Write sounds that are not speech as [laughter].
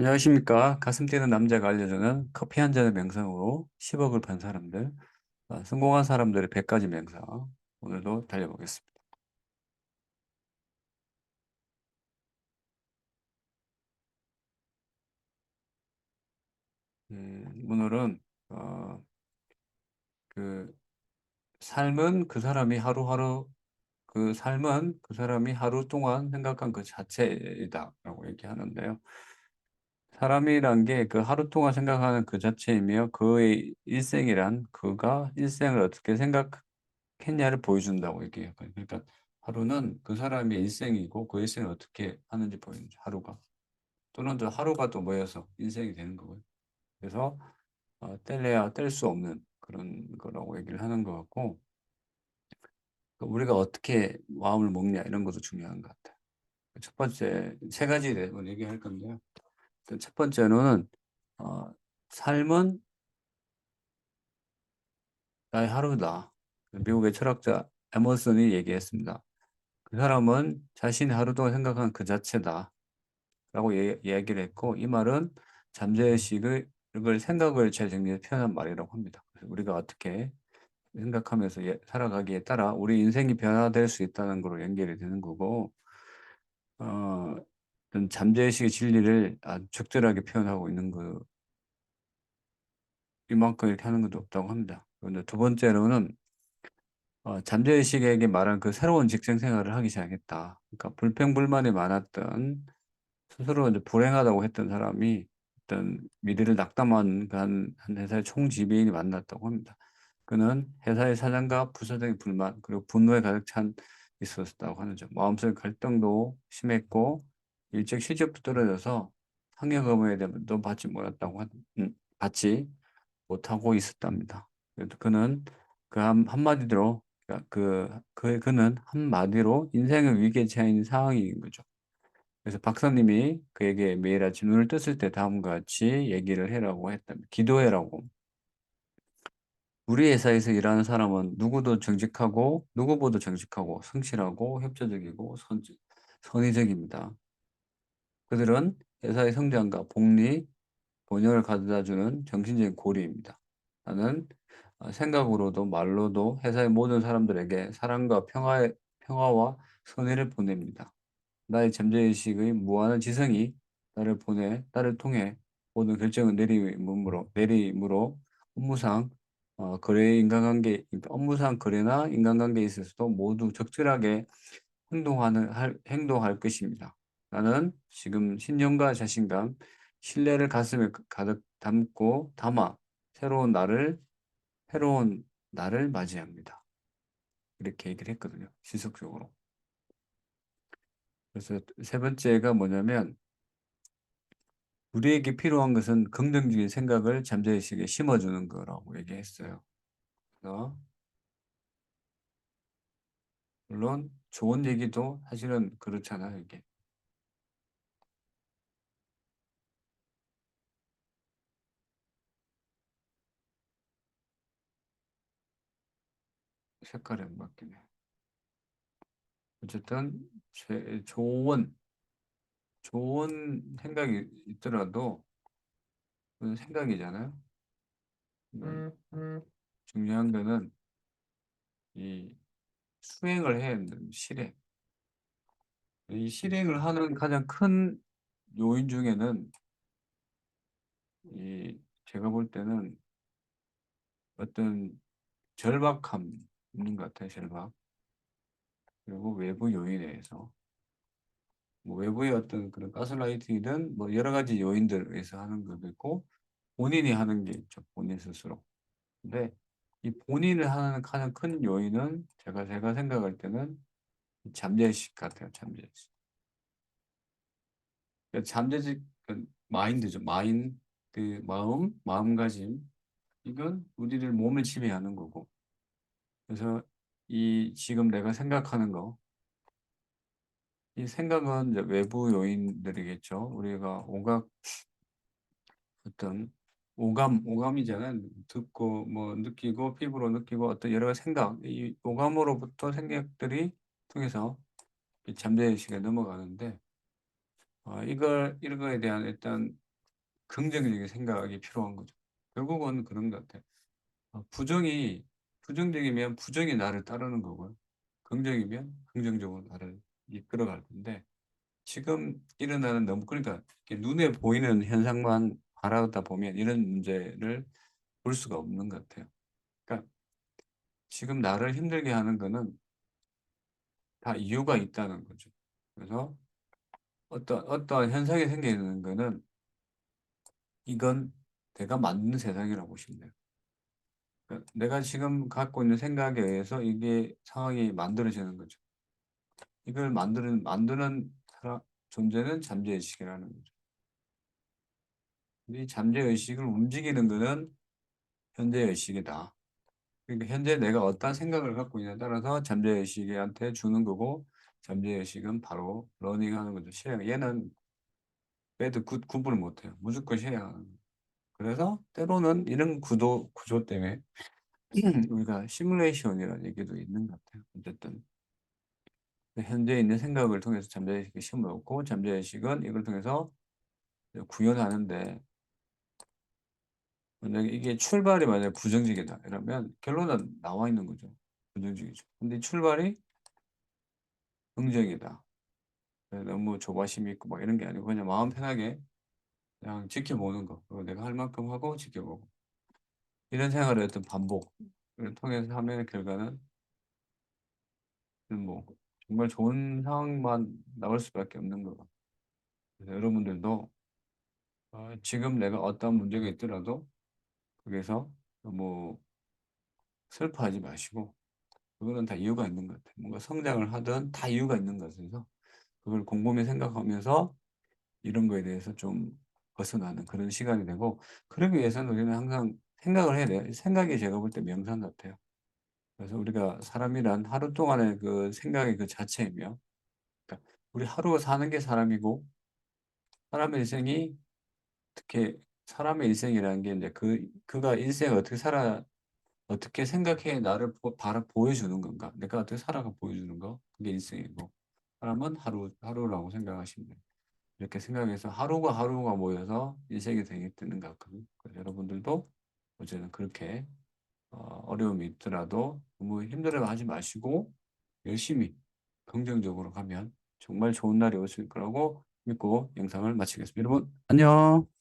안녕하십니까. 가슴 뛰는 남자가 알려주는 커피 한 잔의 명상으로 10억을 번 사람들, 아, 성공한 사람들의 100가지 명상. 오늘도 달려보겠습니다. 음, 오늘은, 어, 그, 삶은 그 사람이 하루하루, 그 삶은 그 사람이 하루 동안 생각한 그 자체이다 라고 얘기하는데요. 사람이란 게 그 하루 동안 생각하는 그 자체이며 그의 일생이란 그가 일생을 어떻게 생각했냐를 보여준다고 얘기해요. 그러니까 하루는 그 사람의 일생이고 그 일생을 어떻게 하는지 거죠. 하루가. 또는 또 하루가 또 모여서 인생이 되는 거고요. 그래서 어, 뗄래야 뗄 수 없는 그런 거라고 얘기를 하는 것 같고 그 우리가 어떻게 마음을 먹냐 이런 것도 중요한 것 같아요. 첫 번째 세 가지에 대해서 얘기할 건데요. 첫 번째로는 어, 삶은 나의 하루다. 미국의 철학자 에머슨이 얘기했습니다. 그 사람은 자신의 하루 동안 생각한 그 자체다. 라고 예, 이야기를 했고, 이 말은 잠재의식을 을 생각을 잘 정리해서 표현한 말이라고 합니다. 그래서 우리가 어떻게 생각하면서 예- 살아가기에 따라 우리 인생이 변화될 수 있다는 거로 연결이 되는 거고, 어, 어떤 잠재의식의 진리를 아주 적절하게 표현하고 있는 거, 이만큼 이렇게 하는 것도 없다고 합니다. 그런데 두 번째로는 어, 잠재의식에게 말한 그 새로운 직장 생활을 하기 시작했다. 그러니까 불평불만이 많았던 스스로 이제 불행하다고 했던 사람이 어떤 미래를 낙담한 그한 한 회사의 총지배인이 만났다고 합니다. 그는 회사의 사장과 부사장의 불만 그리고 분노에 가득 찬 있었다고 하는 점. 마음속 갈등도 심했고 일찍 실적도 떨어져서 상여 대해도 받지 못했다고 한, 음, 받지 못하고 있었답니다. 그래도 그는 그 한, 한마디로 그러니까 그, 그, 그는 한마디로 인생의 위기에 처한 상황인 거죠. 그래서 박사님이 그에게 매일 아침 눈을 떴을 때 다음과 같이 얘기를 해라고 했답니다. 기도해라고. 우리 회사에서 일하는 사람은 누구도 정직하고, 누구보다 정직하고, 성실하고, 협조적이고, 선, 선의적입니다. 그들은 회사의 성장과 복리, 번영을 가져다주는 정신적인 고리입니다. 나는 어, 생각으로도 말로도 회사의 모든 사람들에게 사랑과 평화의, 평화와 선의를 보냅니다. 나의 잠재의식의 무한한 지성이 나를 보내, 나를 통해 모든 결정을 내림으로, 내림으로 업무상 어, 거래 인간관계, 업무상 거래나 인간관계에 있어서도 모두 적절하게 행동하는, 할, 행동할 것입니다. 나는 지금 신념과 자신감, 신뢰를 가슴에 가득 담고 담아 새로운 나를, 새로운 나를 맞이합니다. 이렇게 얘기를 했거든요. 지속적으로. 그래서 세 번째가 뭐냐면 우리에게 필요한 것은 긍정적인 생각을 잠재의식에 심어주는 거라고 얘기했어요. 그래서 물론 좋은 얘기도 사실은 그렇잖아요, 이게. 색깔이 안 바뀌네. 어쨌든 제, 좋은 좋은 생각이 있더라도 생각이잖아요. 음. 중요한 거는 이 수행을 해야 되는 실행. 이 실행을 하는 가장 큰 요인 중에는 이 제가 볼 때는 어떤 절박함 있는 것 같아요, 절박. 그리고 외부 요인에 의해서 뭐 외부의 어떤 그런 가스라이팅이든 뭐 여러 가지 요인들에 의해서 하는 것도 있고 본인이 하는 게 있죠, 본인 스스로. 근데 이 본인을 하는 가장 큰 요인은 제가 제가 생각할 때는 잠재의식 같아요, 잠재의식. 그러니까 잠재의식 그 마인드죠, 마인 그 마음, 마음가짐 이건 우리를 몸을 지배하는 거고. 그래서 이 지금 내가 생각하는 거, 이 생각은 외부 요인들이겠죠. 우리가 오각 어떤 오감, 오감이잖아요. 듣고 뭐 느끼고 피부로 느끼고 어떤 여러 가지 생각, 이 오감으로부터 생각들이 통해서 잠재의식에 넘어가는데 어, 이걸 이런 거에 대한 일단 긍정적인 생각이 필요한 거죠. 결국은 그런 것 같아요. 어, 부정이 부정적이면 부정이 나를 따르는 거고요. 긍정이면 긍정적으로 나를 이끌어갈 건데 지금 일어나는 너무 그러니까 눈에 보이는 현상만 바라다 보면 이런 문제를 볼 수가 없는 것 같아요. 그러니까 지금 나를 힘들게 하는 거는 다 이유가 있다는 거죠. 그래서 어떤 어떠한 현상이 생기는 거는 이건 내가 만든 세상이라고 보시면 돼요. 그러니까 내가 지금 갖고 있는 생각에 의해서 이게 상황이 만들어지는 거죠. 이걸 만드는 만드는 사람 존재는 잠재의식이라는 거죠. 이 잠재의식을 움직이는 거는 현재의식이다. 그러니까 현재 내가 어떤 생각을 갖고 있냐에 따라서 잠재의식한테 주는 거고 잠재의식은 바로 러닝하는 거죠. 실행. 얘는 배드 굿 구분을 못해요. 무조건 실행하는 거예요. 그래서 때로는 이런 구도 구조 때문에 [clears throat] 우리가 시뮬레이션이라는 얘기도 있는 것 같아요. 어쨌든 현재 있는 생각을 통해서 잠재의식에 심어놓고 잠재의식은 이걸 통해서 구현하는데 만약에 이게 출발이 만약에 부정적이다 이러면 결론은 나와 있는 거죠. 부정적이죠. 근데 출발이 긍정이다. 너무 조바심 있고 막 이런 게 아니고 그냥 마음 편하게 그냥 지켜보는 거. 그리고 내가 할 만큼 하고 지켜보고. 이런 생활의 어떤 반복을 통해서 하면 결과는 뭐 정말 좋은 상황만 나올 수밖에 없는 거. 그래서 여러분들도 어, 지금 내가 어떤 문제가 있더라도 거기서 너무 슬퍼하지 마시고 그거는 다 이유가 있는 것 같아요. 뭔가 성장을 하든 다 이유가 있는 것에서 그걸 곰곰이 생각하면서 이런 거에 대해서 좀 벗어나는 그런 시간이 되고 그러기 위해서는 우리는 항상 생각을 해야 돼요. 생각이 제가 볼 때 명상 같아요. 그래서 우리가 사람이란 하루 동안의 그 생각의 그 자체이며 그러니까 우리 하루 사는 게 사람이고 사람의 일생이 특히 사람의 일생이라는 게 이제 그 그가 일생을 어떻게 살아 어떻게 생각해 나를 보, 바라, 보여주는 건가? 내가 어떻게 살아가 보여주는 거? 그게 일생이고 사람은 하루 하루라고 생각하시면 돼요. 이렇게 생각해서 하루가 하루가 모여서 일생이 되게 되는 것 같거든요. 여러분들도 어제는 그렇게 어, 어려움이 있더라도 너무 힘들어하지 마시고 열심히 긍정적으로 가면 정말 좋은 날이 오실 거라고 믿고 영상을 마치겠습니다. 여러분 안녕.